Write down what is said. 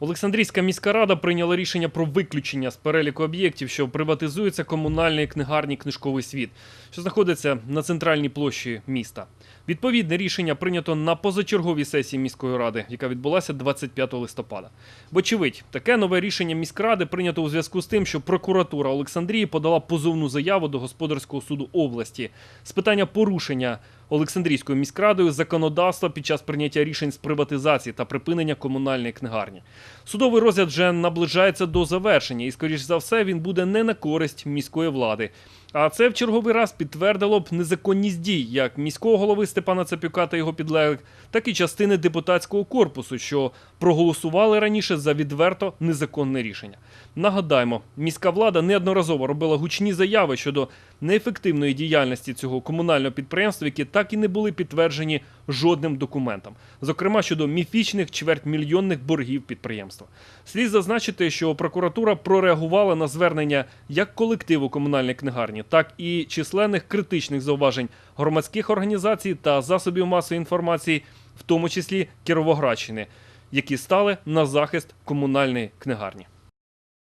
Олександрійська міська рада прийняла рішення про виключення з переліку об'єктів, що приватизуються комунальної книгарні книжковий світ, що знаходиться на центральній площі міста. Відповідне рішення прийнято на позачерговій сесії міської ради, яка відбулася 25 листопада. Вочевидь, таке нове рішення міськради прийнято у зв'язку з тим, що прокуратура Олександрії подала позовну заяву до господарського суду області з питання порушення Олександрійською міськрадою законодавства під час прийняття рішень з приватизації та припинення комунальної книгарні. Судовий розгляд вже наближається до завершення, і, скоріш за все, він буде не на користь міської влади. А це в черговий раз підтвердило б незаконність дій як міського голови Степана Цапюка та його підлеглих, так і частини депутатського корпусу, що проголосували раніше за відверто незаконне рішення. Нагадаємо, міська влада неодноразово робила гучні заяви щодо неефективної діяльності цього комунального підприємства, які так і не були підтверджені жодним документом, зокрема щодо міфічних чвертьмільйонних боргів підприємства. Слід зазначити, що прокуратура прореагувала на звернення як колективу комунальної книгарні, так і численних критичних зауважень громадських організацій та засобів масової інформації, в тому числі Кіровоградщини, які стали на захист комунальної книгарні.